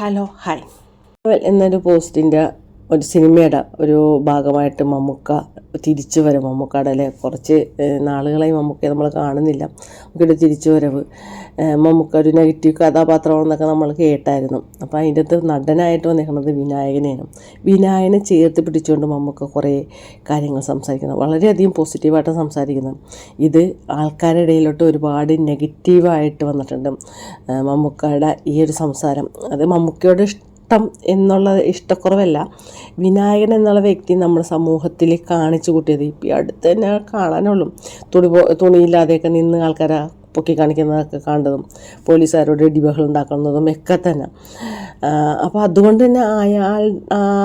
Hello hi. എന്നൊരു പോസ്റ്റിന്റെ ഒരു സിനിമയുടെ ഒരു ഭാഗമായിട്ട് മമ്മൂക്ക തിരിച്ചു വരും. മമ്മൂക്കയുടെ അല്ലെ? കുറച്ച് നാളുകളായി മമ്മൂക്കയെ നമ്മൾ കാണുന്നില്ല. മമ്മൂക്കയുടെ തിരിച്ചു വരവ് മമ്മൂക്ക ഒരു നെഗറ്റീവ് കഥാപാത്രമാണെന്നൊക്കെ നമ്മൾ കേട്ടായിരുന്നു. അപ്പോൾ അതിന്റെ അകത്ത് നടനായിട്ട് വന്നിരിക്കുന്നത് വിനായകനെയാണ്. വിനായകനെ ചേർത്ത് പിടിച്ചുകൊണ്ട് മമ്മൂക്ക കുറേ കാര്യങ്ങൾ സംസാരിക്കുന്നത് വളരെയധികം പോസിറ്റീവായിട്ട് സംസാരിക്കുന്നത് ഇത് ആൾക്കാരുടെ ഇടയിലോട്ട് ഒരുപാട് നെഗറ്റീവായിട്ട് വന്നിട്ടുണ്ട്. മമ്മൂക്കയുടെ ഈ ഒരു സംസാരം. അത് മമ്മൂക്കയോട് ഇഷ്ടം എന്നുള്ള ഇഷ്ടക്കുറവല്ല. വിനായകൻ എന്നുള്ള വ്യക്തി നമ്മുടെ സമൂഹത്തിൽ കാണിച്ചു കൂട്ടിയത്. ഇപ്പം ഈ അടുത്ത് തന്നെ കാണാനുള്ളൂ. തുണി തുണിയില്ലാതെയൊക്കെ നിന്ന് ആൾക്കാരെ പൊക്കി കാണിക്കുന്നതൊക്കെ കണ്ടതും പോലീസുകാരോട് ഇടിബഹളം ഉണ്ടാക്കുന്നതും ഒക്കെ തന്നെ. അപ്പോൾ അതുകൊണ്ട് തന്നെ അയാൾ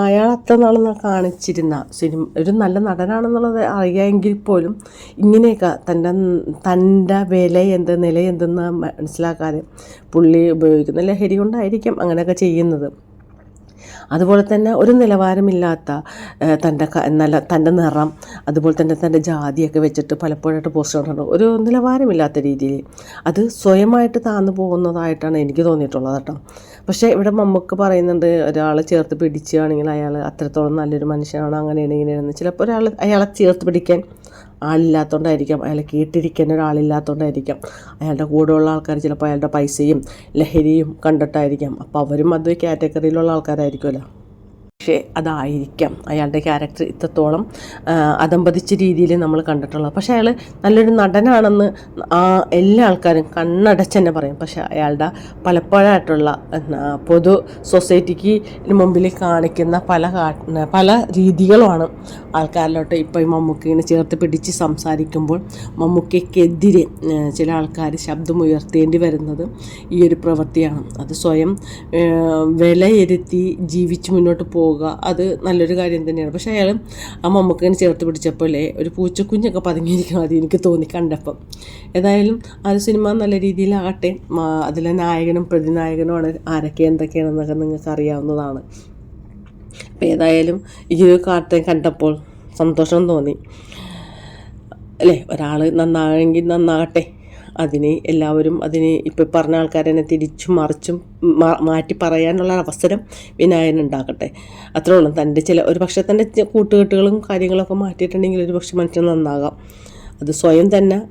അയാൾ അത്ര നാളെന്ന് കാണിച്ചിരുന്ന സിനിമ ഒരു നല്ല നടനാണെന്നുള്ളത് അറിയാമെങ്കിൽ പോലും ഇങ്ങനെയൊക്കെ തന്റെ തന്റെ വില എന്ത് നില എന്തെന്ന് മനസ്സിലാക്കാതെ പുള്ളി ഉപയോഗിക്കുന്ന ലഹരി കൊണ്ടായിരിക്കും അങ്ങനെയൊക്കെ ചെയ്യുന്നത്. അതുപോലെ തന്നെ ഒരു നിലവാരമില്ലാത്ത തന്റെ നല്ല തന്റെ നിറം അതുപോലെ തന്നെ തന്റെ ജാതിയൊക്കെ വെച്ചിട്ട് പലപ്പോഴായിട്ട് പോസ്റ്റ് കണ്ടിട്ടുണ്ട്. ഒരു നിലവാരമില്ലാത്ത രീതിയിൽ അത് സ്വയമായിട്ട് താന്നു പോകുന്നതായിട്ടാണ് എനിക്ക് തോന്നിയിട്ടുള്ളത് കേട്ടോ. പക്ഷേ ഇവിടെ നമുക്ക് പറയുന്നുണ്ട് ഒരാളെ ചേർത്ത് പിടിക്കുകയാണെങ്കിൽ അയാൾ അത്രത്തോളം നല്ലൊരു മനുഷ്യനാണ് അങ്ങനെയാണ് ഇങ്ങനെയാണെന്ന്. ചിലപ്പോൾ ഒരാൾ അയാളെ ചേർത്ത് പിടിക്കാൻ ആളില്ലാത്തതുകൊണ്ടായിരിക്കാം അയാളെ കേട്ടിരിക്കാൻ ഒരാളില്ലാത്തതുകൊണ്ടായിരിക്കാം അയാളുടെ കൂടെയുള്ള ആൾക്കാർ ചിലപ്പോൾ അയാളുടെ പൈസയും ലഹരിയും കണ്ടിട്ടായിരിക്കാം. അപ്പോൾ അവരും അത് കാറ്റഗറിയിലുള്ള ആൾക്കാരായിരിക്കുമല്ലോ. പക്ഷേ അതായിരിക്കാം അയാളുടെ ക്യാരക്ടർ ഇത്രത്തോളം അതമ്പതിച്ച രീതിയിൽ നമ്മൾ കണ്ടിട്ടുള്ളത്. പക്ഷേ അയാൾ നല്ലൊരു നടനാണെന്ന് എല്ലാ ആൾക്കാരും കണ്ണടച്ച് തന്നെ പറയും. പക്ഷെ അയാളുടെ പലപ്പോഴായിട്ടുള്ള പൊതു സൊസൈറ്റിക്ക് മുമ്പിൽ കാണിക്കുന്ന പല പല രീതികളുമാണ് ആൾക്കാരിലോട്ട് ഇപ്പോൾ ഈ മമ്മൂക്കിനെ ചേർത്ത് പിടിച്ച് സംസാരിക്കുമ്പോൾ മമ്മൂക്കയ്ക്കെതിരെ ചില ആൾക്കാർ ശബ്ദമുയർത്തേണ്ടി വരുന്നത് ഈ ഒരു പ്രവൃത്തിയാണ്. അത് സ്വയം വിലയിരുത്തി ജീവിച്ച് മുന്നോട്ട് പോവുക അത് നല്ലൊരു കാര്യം തന്നെയാണ്. പക്ഷേ അയാൾ ആ മമ്മൂക്കിനെ ചേർത്ത് പിടിച്ചപ്പോഴേ ഒരു പൂച്ചക്കുഞ്ഞൊക്കെ പതുങ്ങിയിരിക്കണം അത് എനിക്ക് തോന്നി കണ്ടപ്പം. ഏതായാലും ആ സിനിമ നല്ല രീതിയിലാകട്ടെ. അതിലെ നായകനും പ്രതിനായകനുമാണ് ആരൊക്കെ എന്തൊക്കെയാണെന്നൊക്കെ നിങ്ങൾക്ക് അറിയാവുന്നതാണ് അപ്പോൾ ഏതായാലും ഈ ഒരു കാർട്ടൻ കണ്ടപ്പോൾ സന്തോഷം തോന്നി. അല്ലേ ഒരാൾ നന്നാണെങ്കിൽ നന്നാകട്ടെ. അതിന് എല്ലാവരും അതിനെ ഇപ്പോൾ പറഞ്ഞ ആൾക്കാരെന്നെ തിരിച്ചും മറിച്ചും മാറ്റി പറയാനുള്ള അവസരം വിനായകൻ ഉണ്ടാക്കട്ടെ അത്രേ ഉള്ളൂ തന്റെ ചില ഒരു പക്ഷേ തന്റെ കൂട്ടുകെട്ടുകളും കാര്യങ്ങളൊക്കെ മാറ്റിയിട്ടുണ്ടെങ്കിൽ ഒരു പക്ഷെ മനുഷ്യൻ നന്നാകാം. അത് സ്വയം തന്നെ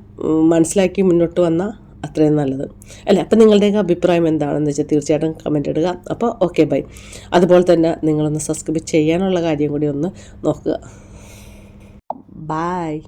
മനസ്സിലാക്കി മുന്നോട്ട് വന്നാൽ അത്രയും നല്ലത്. അല്ല? അപ്പം നിങ്ങളുടെയൊക്കെ അഭിപ്രായം എന്താണെന്ന് വെച്ചാൽ തീർച്ചയായിട്ടും കമന്റ് ഇടുക. അപ്പോൾ ഓക്കെ ബൈ അതുപോലെ തന്നെ നിങ്ങളൊന്ന് സബ്സ്ക്രൈബ് ചെയ്യാനുള്ള കാര്യം കൂടി ഒന്ന് നോക്കുക. ബൈ